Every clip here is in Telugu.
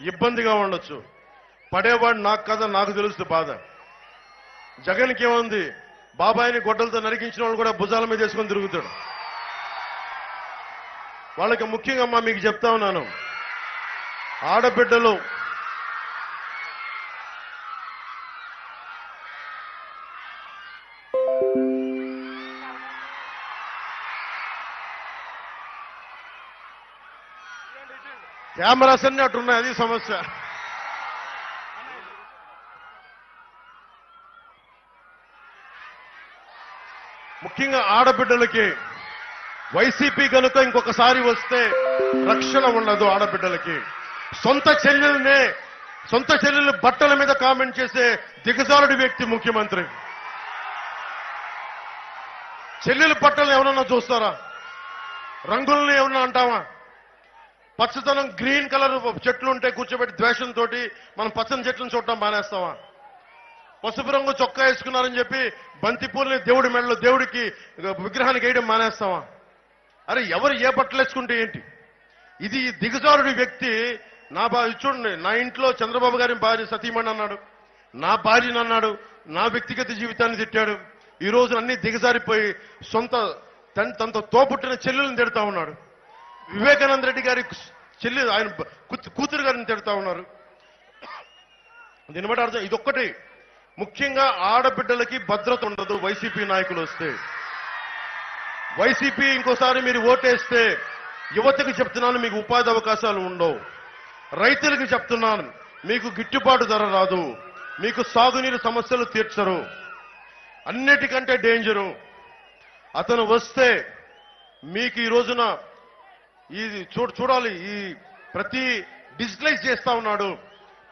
ఇబ్బందిగా ఉండొచ్చు. పడేవాడు నాకు కదా నాకు తెలుస్తుంది బాధ. జగన్కి ఏముంది? బాబాయిని గొడ్డలతో నరికించిన వాళ్ళు కూడా భుజాల మీద వేసుకొని తిరుగుతాడు. వాళ్ళకి ముఖ్యంగా అమ్మా మీకు చెప్తా ఉన్నాను. ఆడబిడ్డలు కెమెరాస్ అన్ని అట్టున్నాయి అది సమస్య. ముఖ్యంగా ఆడబిడ్డలకి వైసీపీ కనుక ఇంకొకసారి వస్తే రక్షణ ఉండదు ఆడబిడ్డలకి. సొంత చెల్లెల్నే సొంత చెల్లెలు బట్టల మీద కామెంట్ చేసే దిగజారుడి వ్యక్తి ముఖ్యమంత్రి. చెల్లెలు బట్టలు ఎవరన్నా చూస్తారా? రంగుల్ని ఏమన్నా అంటావా? పచ్చదనం గ్రీన్ కలర్ చెట్లు ఉంటే కూర్చోబెట్టి ద్వేషంతో మనం పచ్చని చెట్లను చూడటం మానేస్తావా? పసుపు రంగు చొక్కా వేసుకున్నారని చెప్పి బంతిపూలని దేవుడి మెడలో దేవుడికి విగ్రహానికి వేయడం మానేస్తావా? అరే ఎవరు ఏ బట్టలు వేసుకుంటే ఏంటి? ఇది దిగజారుడి వ్యక్తి నా భార్య చూడండి నా ఇంట్లో చంద్రబాబు గారి భార్య సతీమణి అన్నాడు. నా భార్యను అన్నాడు నా వ్యక్తిగత జీవితాన్ని తిట్టాడు. ఈ రోజు అన్ని దిగజారిపోయి సొంత తన తనతో తోపుట్టిన చెల్లెలను తిడతా ఉన్నాడు. వివేకానంద రెడ్డి గారి చెల్లి ఆయన కూతు- కూతురు గారిని తిడతా ఉన్నారు. దీన్ని బట్టి అర్థం ఇదొక్కటి. ముఖ్యంగా ఆడబిడ్డలకి భద్రత ఉండదు వైసీపీ నాయకులు వస్తే. వైసీపీ ఇంకోసారి మీరు ఓటేస్తే యువతకి చెప్తున్నాను మీకు ఉపాధి అవకాశాలు ఉండవు. రైతులకు చెప్తున్నాను మీకు గిట్టుబాటు ధర రాదు. మీకు సాగునీరు సమస్యలు తీర్చరు. అన్నిటికంటే డేంజరు. అతను వస్తే మీకు ఈ రోజున ఈ చూడ చూడాలి. ఈ ప్రతి డిజిటలైజ్ చేస్తా ఉన్నాడు.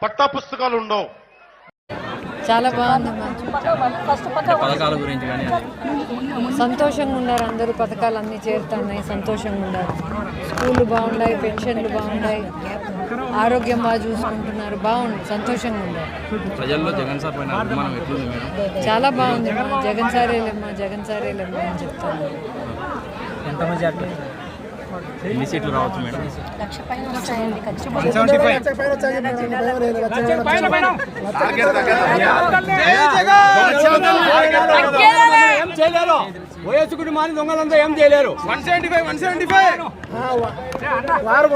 పట్టా పుస్తకాలు ఉండవు. చాలా బాగుందమ్మా పథకాల గురించి సంతోషంగా ఉన్నారు అందరూ. పథకాలు అన్నీ చేరుతున్నాయి. సంతోషంగా ఉన్నారు. స్కూళ్ళు బాగున్నాయి పెన్షన్లు బాగున్నాయి. ఆరోగ్యం బాగా చూసుకుంటున్నారు. బాగుంది. సంతోషంగా ఉన్నారు. ప్రజల్లో జగన్ సార్ చాలా బాగుంది జగన్ సారేలేమ్మా జగన్ సారేలేమ్మా అని చెప్తాను ఎన్ని సీట్లు రావచ్చు మేడం? ఏం చేయలేరు. మాని దొంగలంతా ఏం చేయలేరు. One seventy five one seventy five! వారు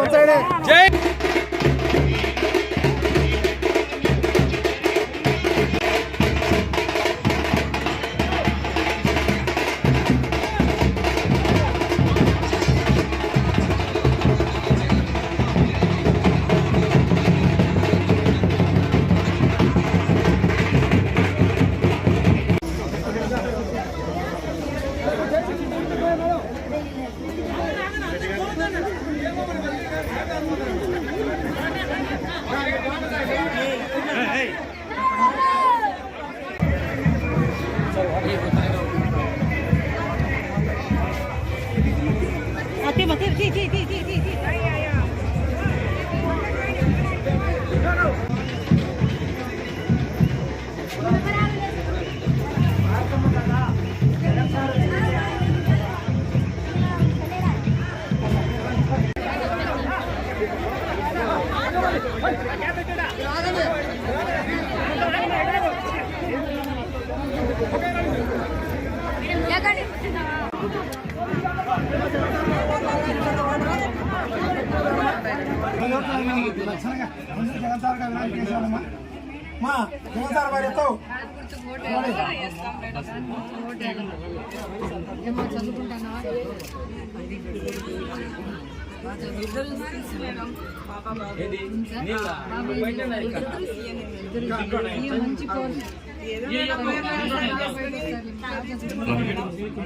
대박 대박 대박 대박 대박 대박 ಯಾಕಡೆ మా జగన్ సార్ వారి ఎత్తు.